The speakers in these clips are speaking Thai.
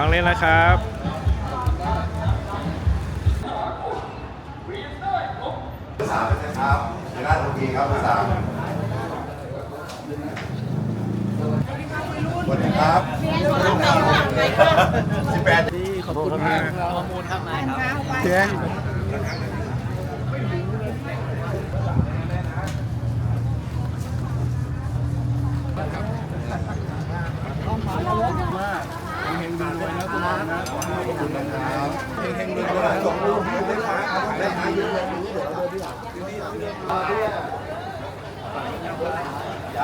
ครั้งเล่นนะครับสามเป็นครับชนะทุกทีครับสามสวัสดีครับสิบแปดที่ขอบคุณมากข้อมูลครับนาครับเจ้งๆรวยๆส่งลูกได้ไหมได้ไหมจ้า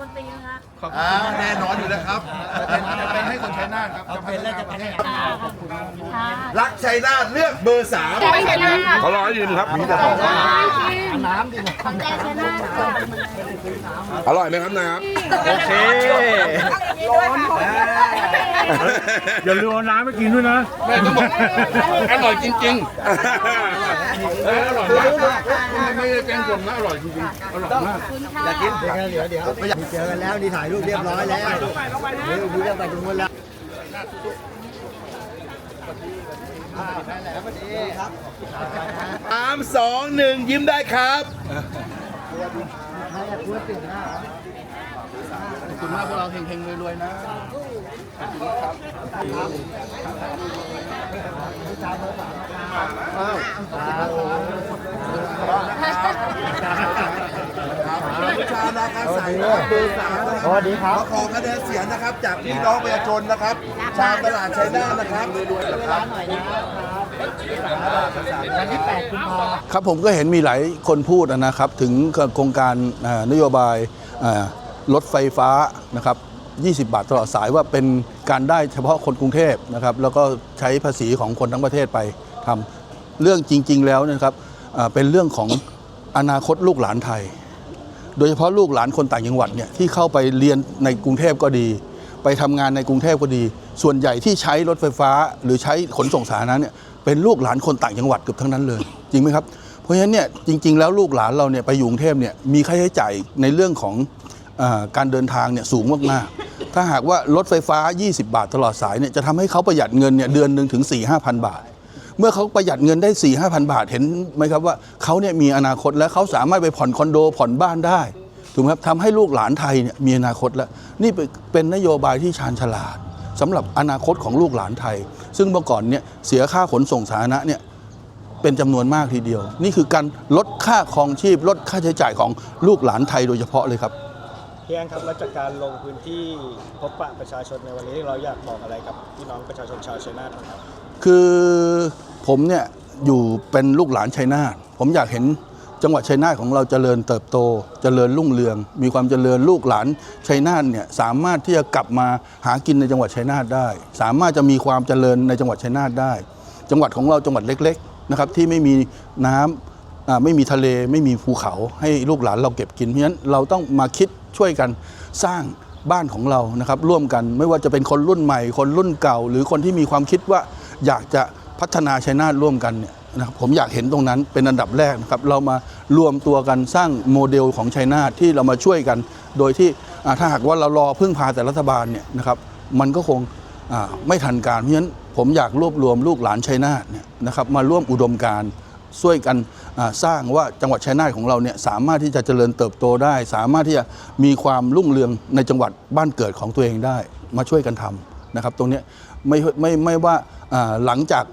มนตรีนะคะอ่าแน่นอนอยู่แล้วครับจะเป็นให้คนชัยนาทครับจะเป็นประเทศรักชัยนาทเลือกเบอร์สามใจชนะเขารอยืนครับมีแต่ของใจชนะอร่อยไหมครับนะครับโอเคอย่าลืมเอาน้ำไปกินด้วยนะแม่ต้องบอกอร่อยจริงๆ เอออร่อยมากไม่ได้แกงผมนะอร่อยจริงๆอร่อยมากอยากกินเดี๋ยวเดี๋ยวเดี๋ยวเจอกันแล้วนี่ถ่ายรูปเรียบร้อยแล้วเดี๋ยวดูเรื่องไปถึงนู้นแล้วสามสองหนึ่งยิ้มได้ครับ ขอบคุณมากพวกเราเฮงๆรวยๆนะชาวนาคาใสนะครับเบอร์สามนะครับสวัสดีครับ ขอขอคะแนนเสียงนะครับ จากพี่น้องประชาชนนะครับ ชาวตลาดชัยนาทนะครับรวยๆนะครับวันที่8กุมภาครับผมก็เห็นมีหลายคนพูดนะครับ ถึงโครงการเอ่อนโยบายเอ่อ รถไฟฟ้านะครับ20 บาทตลอดสายว่าเป็นการได้เฉพาะคนกรุงเทพนะครับแล้วก็ใช้ภาษีของคนทั้งประเทศไปทำเรื่องจริง ๆ แล้วนะครับเป็นเรื่องของอนาคตลูกหลานไทย โดยเฉพาะลูกหลานคนต่างจังหวัดเนี่ยที่เข้าไปเรียนในกรุงเทพก็ดี ไปทำงานในกรุงเทพก็ดี ส่วนใหญ่ที่ใช้รถไฟฟ้า หรือใช้ขนส่งสาธารณะเนี่ยเป็นลูกหลานคนต่างจังหวัดเกือบทั้งนั้นเลย จริงไหมครับเพราะฉะนั้นเนี่ยจริง ๆ แล้วลูกหลานเราเนี่ยไปอยู่กรุงเทพเนี่ยมีค่าใช้จ่ายในเรื่องของ การเดินทางเนี่ยสูงมากๆ ถ้าหากว่ารถไฟฟ้า 20 บาทตลอดสายเนี่ยจะทำให้เขาประหยัดเงินเนี่ยเดือนหนึ่งถึง 4 5 0 0 0 บาท เมื่อเขาประหยัดเงินได้ 4 5 0 0 0 บาทเห็นไหมครับว่าเขาเนี่ยมีอนาคตและเขาสามารถไปผ่อนคอนโดผ่อนบ้านได้ถูกไหมครับทำให้ลูกหลานไทยเนี่ยมีอนาคตแล้ว นี่เป็นเป็นนโยบายที่ชาญฉลาดสำหรับอนาคตของลูกหลานไทย ซึ่งเมื่อก่อนเนี่ยเสียค่าขนส่งสาธารณะเนี่ยเป็นจำนวนมากทีเดียว นี่คือการลดค่าครองชีพลดค่าใช้จ่ายของลูกหลานไทยโดยเฉพาะเลยครับ พี่แอนครับแล้วจากการลงพื้นที่พบปะประชาชนในวันนี้เราอยากบอกอะไรกับพี่น้องประชาชนชาวชัยนาทครับคือผมเนี่ยอยู่เป็นลูกหลานชัยนาทผมอยากเห็นจังหวัดชัยนาทของเราเจริญเติบโตเจริญรุ่งเรือง มีความเจริญลูกหลานชัยนาทเนี่ยสามารถที่จะกลับมาหากินในจังหวัดชัยนาทได้ สามารถจะมีความเจริญในจังหวัดชัยนาทได้ จังหวัดของเราจังหวัดเล็กๆนะครับที่ไม่มีน้ำอ่าไม่มีทะเลไม่มีภูเขาให้ลูกหลานเราเก็บกินเพราะฉะนั้นเราต้องมาคิด ช่วยกันสร้างบ้านของเรานะครับ ร่วมกันไม่ว่าจะเป็นคนรุ่นใหม่ คนรุ่นเก่า หรือคนที่มีความคิดว่าอยากจะพัฒนาชัยนาทร่วมกันเนี่ยนะครับผมอยากเห็นตรงนั้นเป็นอันดับแรกนะครับเรามารวมตัวกันสร้างโมเดลของชัยนาทที่เรามาช่วยกัน โดยที่ถ้าหากว่าเรารอพึ่งพาแต่รัฐบาลเนี่ยนะครับมันก็คงไม่ทันการเพราะฉะนั้นผมอยากรวบรวมลูกหลานชัยนาทเนี่ยนะครับมาร่วมอุดมการณ์ ช่วยกันสร้างว่าจังหวัดชัยนาทของเราเนี่ยสามารถที่จะเจริญเติบโตได้ สามารถที่จะมีความรุ่งเรืองในจังหวัดบ้านเกิดของตัวเองได้ มาช่วยกันทำนะครับ ตรงนี้ไม่ไม่ไม่ว่าหลังจาก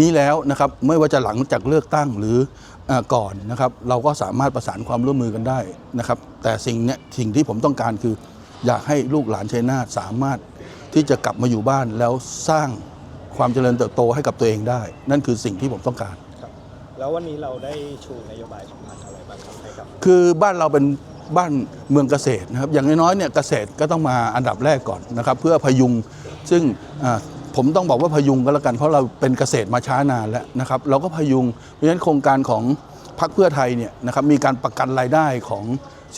นี้แล้วนะครับไม่ว่าจะหลังจากเลือกตั้งหรืออก่อนนะครับ เราก็สามารถประสานความร่วมมือกันได้นะครับ แต่สิ่งเนี้ยสิ่งที่ผมต้องการคือ อยากให้ลูกหลานชัยนาทสามารถที่จะกลับมาอยู่บ้านแล้วสร้างความเจริญเติบโตให้กับตัวเองได้ นั่นคือสิ่งที่ผมต้องการ แล้ววันนี้เราได้ชูนโยบายสำคัญอะไรบ้างครับให้กับ คือบ้านเราเป็นบ้านเมืองเกษตรนะครับอย่างน้อยๆเนี่ยเกษตรก็ต้องมาอันดับแรกก่อนนะครับ เพื่อพยุงซึ่งผมต้องบอกว่าพยุงก็แล้วกันเพราะเราเป็นเกษตรมาช้านานแล้วนะครับ เราก็พยุงเพราะฉะนั้นโครงการของพรรคเพื่อไทยเนี่ยนะครับมีการประกันรายได้ของ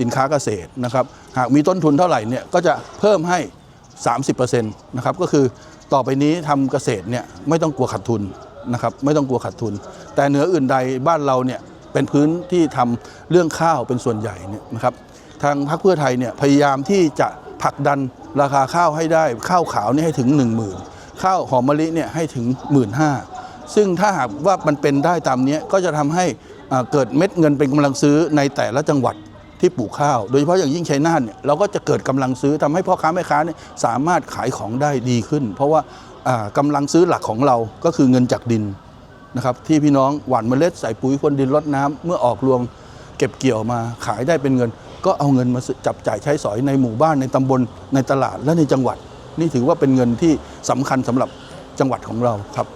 สินค้าเกษตรนะครับหากมีต้นทุนเท่าไหร่เนี่ยก็จะเพิ่มให้ 30%นะครับก็คือต่อไปนี้ทำเกษตรเนี่ยไม่ต้องกลัวขาดทุน นะครับไม่ต้องกลัวขาดทุน แต่เหนืออื่นใดบ้านเราเนี่ยเป็นพื้นที่ทำเรื่องข้าวเป็นส่วนใหญ่เนี่ยนะครับทางพรรคเพื่อไทยเนี่ยพยายามที่จะผลักดันราคาข้าวให้ได้ข้าวขาวนี่ให้ถึง 10,000ข้าวหอมมะลิเนี่ยให้ถึง 1 5ื่นซึ่งถ้าหากว่ามันเป็นได้ตามนี้ก็จะทำให้เกิดเม็ดเงินเป็นกำลังซื้อในแต่ละจังหวัด ที่ปลูกข้าว โดยเฉพาะอย่างยิ่งชัยนาทเนี่ยเราก็จะเกิดกำลังซื้อทำให้พ่อค้าแม่ค้าเนี่ยสามารถขายของได้ดีขึ้น เพราะว่าอ่ากำลังซื้อหลักของเราก็คือเงินจากดินนะครับที่พี่น้องหว่านเมล็ดใส่ปุ๋ยพรวนดินรดน้ำเมื่อออกรวงเก็บเกี่ยวมาขายได้เป็นเงิน ก็เอาเงินมาจับจ่ายใช้สอยในหมู่บ้านในตำบลในตลาดและในจังหวัด นี่ถือว่าเป็นเงินที่สำคัญสำหรับจังหวัดของเราครับ